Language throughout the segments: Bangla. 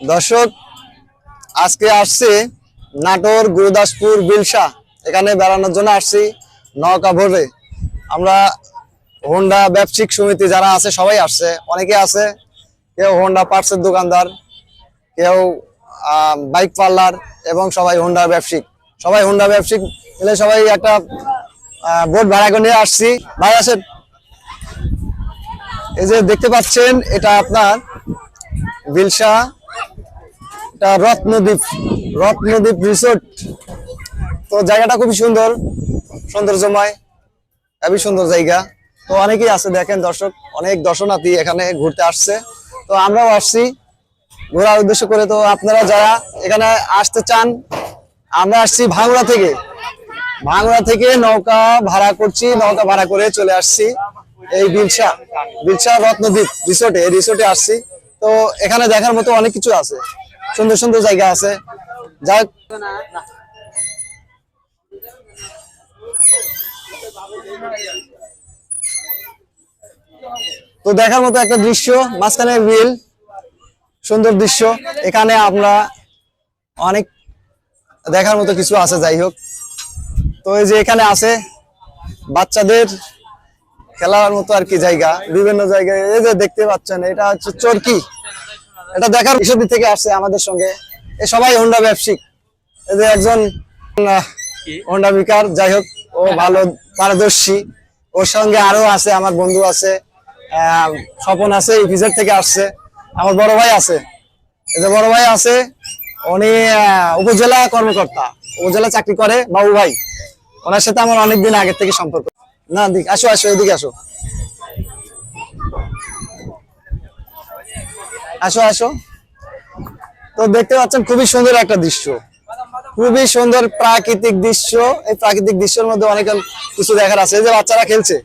দর্শক, আজকে আসছি নাটোর, গুরুদাসপুর বিলসা এখানে বেড়ানোর জন্য আসছি নৌকা ভরে। আমরা হোন্ডা ব্যবসায়িক সমিতি যারা আছে, সবাই আসছে। অনেকে আছে, কেউ হোন্ডা পার্টসের দোকানদার, কেউ বাইক পার্লার এবং সবাই হোন্ডা ব্যবসায়িক। সবাই হোন্ডা ব্যবসায়িক মিলে সবাই একটা বোট ভাড়া করে নিয়ে আসছি। ভাই আসেন। এই যে দেখতে পাচ্ছেন, এটা আপনার বিলসা এটা রত্নদ্বীপ রত্নদ্বীপ রিসোর্ট তো জায়গাটা খুবই সুন্দর, সৌন্দর্যময়, খুবই সুন্দর জায়গা। তো অনেকেই আছে দেখেন দর্শক, অনেক দর্শনার্থী এখানে ঘুরতে আসছে। তো আমরাও আসছি, ঘোরার উদ্দেশ্য করে। তো আপনারা যারা এখানে আসতে চান, আমরা আসছি ভাঙড়া থেকে। ভাঙড়া থেকে নৌকা ভাড়া করছি, নৌকা ভাড়া করে চলে আসছি এই বিলসা বিলসা রত্নদ্বীপ রিসোর্টে এই রিসোর্টে আসছি। তো এখানে দেখার মতো অনেক কিছু আছে। সুন্দর সুন্দর জায়গা আছে। যাক। তো দেখার মতো একটা দৃশ্য, মাঝখানে রিল, সুন্দর দৃশ্য। এখানে আমরা অনেক দেখার মতো কিছু আছে, যাই হোক। তো এই যে এখানে আছে বাচ্চাদের খেলার মতো আর কি জায়গা, বিভিন্ন জায়গায়। এই যে দেখতে পাচ্ছেন, এটা হচ্ছে চরকি। এটা দেখার বিষয় থেকে আসছে আমাদের সঙ্গে। এ সবাই হোন্ডা ব্যবসায়িক। এদের একজন হোন্ডা বিকার যাই হোক, ও ভালো পারদর্শী। ওর সঙ্গে আরও আছে, আমার বন্ধু আছে স্বপন আছে ইপিজেড থেকে আসছে। আমার বড় ভাই আছে। এদের বড় ভাই আছে, উনি উপজেলা কর্মকর্তা। উপজেলা চাকরি করে বাবু ভাই ওনার সাথে আমার অনেকদিন আগের থেকে সম্পর্ক। না, দিক, আসো আসো, এদিকে আসো। আসো আসো। তো দেখতে পাচ্ছেন খুবই সুন্দর একটা দৃশ্য। খুবই সুন্দর প্রাকৃতিক দৃশ্য। এই প্রাকৃতিক দৃশ্যের মধ্যে অনেক কিছু দেখার আছে। এই যে বাচ্চারা খেলছে।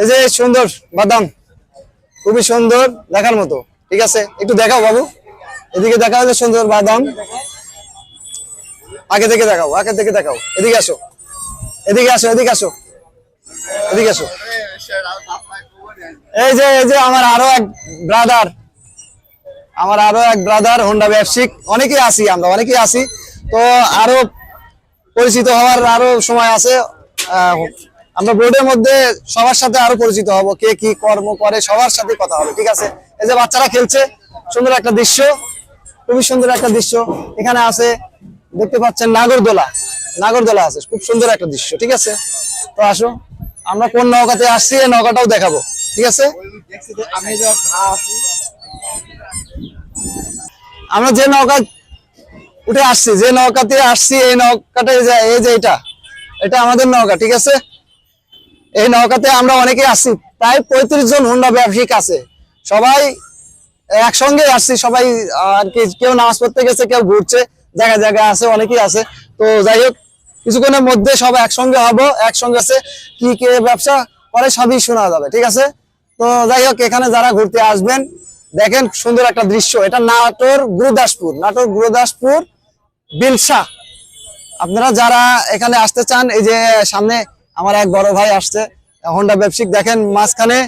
এই যে সুন্দর বাদাম। খুবই সুন্দর দেখার মতো। ঠিক আছে? একটু দেখাও বাবু। এদিকে দেখাও যে সুন্দর বাদাম। আগে থেকে দেখাও, আগে থেকে দেখাও। এদিকে আসো। এদিকে আসো এদিকে আসো। এদিকে আসো। এই যে এই যে আমার আরও এক ব্রাদার আমার আরও এক ব্রাদার হোন্ডা ব্যবসায়িক অনেকেই আছি আমরা, অনেকেই আছি। তো আরও পরিচিত হওয়ার আরও সময় আছে। আমরা বোর্ডের মধ্যে সবার সাথে আরও পরিচিত হব, কে কি কর্ম করে, সবার সাথে কথা হবে, ঠিক আছে? এই যে বাচ্চারা খেলছে, সুন্দর একটা দৃশ্য, খুবই সুন্দর একটা দৃশ্য। এখানে আছে, দেখতে পাচ্ছেন নাগরদোলা নাগরদোলা আছে, খুব সুন্দর একটা দৃশ্য, ঠিক আছে? তো আসো, আমরা কোন নৌকাতে আসছি, এই নৌকাটাও দেখাবো, ঠিক আছে আমরা যে নৌকা উঠে আসছি, যে নৌকাতে আসছি, এই নৌকাটা এই যে এটা এটা আমাদের নৌকা, ঠিক আছে? এই নৌকাতে আমরা অনেকে আসছি প্রায় পঁয়ত্রিশ জন হুন্ডা ব্যবসায়িক আছে। সবাই একসঙ্গে আসছি, সবাই, আর কি, কেউ নামাজ পড়তে গেছে, কেউ ঘুরছে, জায়গা জায়গা আছে, অনেকেই আছে। তো যাই হোক, কিছুক্ষণের মধ্যে সব একসঙ্গে হব, একসঙ্গে আছে, কি, কে ব্যবসা করে সবই শোনা যাবে, ঠিক আছে? তো যাই হোক, এখানে যারা ঘুরতে আসবেন দেখেন সুন্দর একটা দৃশ্য। এটা নাটোর গুরুদাসপুর নাটোর গুরুদাসপুর, বিলসা। আপনারা যারা এখানে আসতে চান, এই যে সামনে আমার এক বড় ভাই আসছে হোন্ডা ব্যবসায়িক দেখেন মাঝখানে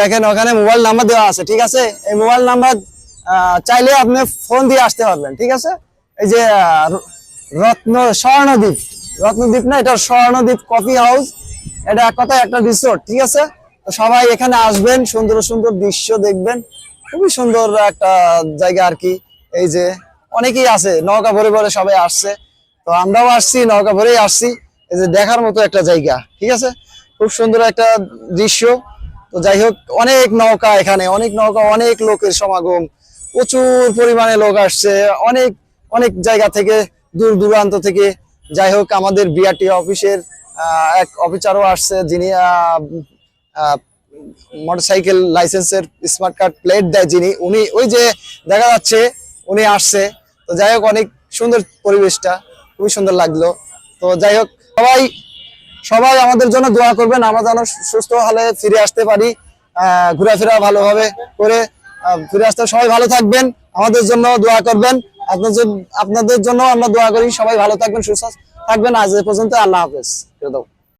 দেখেন ওখানে মোবাইল নাম্বার দেওয়া আছে, ঠিক আছে? এই মোবাইল নাম্বার চাইলে আপনি ফোন দিয়ে আসতে পারবেন, ঠিক আছে? এই যে রত্ন স্বর্ণদ্বীপ, রত্নদ্বীপ না, এটা স্বর্ণদ্বীপ কফি হাউস। এটা এক কথায় একটা রিসোর্ট ঠিক আছে? তো সবাই এখানে আসবেন, সুন্দর সুন্দর দৃশ্য দেখবেন। খুবই সুন্দর একটা জায়গা আর কি। এই যে অনেকেই আছে, নৌকা ভরে ভরে সবাই আসছে। তো আমরাও আসছি, নৌকা ভরেই আসছি। এই যে দেখার মতো একটা জায়গা, ঠিক আছে? খুব সুন্দর একটা দৃশ্য। তো যাই হোক, অনেক নৌকা এখানে, অনেক নৌকা, অনেক লোকের সমাগম। প্রচুর পরিমাণে লোক আসছে, অনেক অনেক জায়গা থেকে, দূর দূরান্ত থেকে। যাই হোক, আমাদের বিআরটি অফিসের এক অফিসারও আসছে, যিনি মোটরসাইকেল লাইসেন্সের স্মার্ট কার্ড প্লেট দেয় যিনি, উনি, ওই যে দেখা যাচ্ছে, উনি আসছে। তো যাই হোক, অনেক সুন্দর পরিবেশটা, খুবই সুন্দর লাগল। তো যাই হোক, সবাই সবাই আমাদের জন্য দোয়া করবেন, আমরা যেন সুস্থ হলে ফিরে আসতে পারি ঘোরাফেরা ভালোভাবে করে ফিরে আসতে সবাই ভালো থাকবেন, আমাদের জন্য দোয়া করবেন। আপনাদের আপনাদের জন্য আমরা দোয়া করি, সবাই ভালো থাকবেন, সুস্থ থাকবেন। আজ পর্যন্ত আল্লাহ হাফেজ। দাও।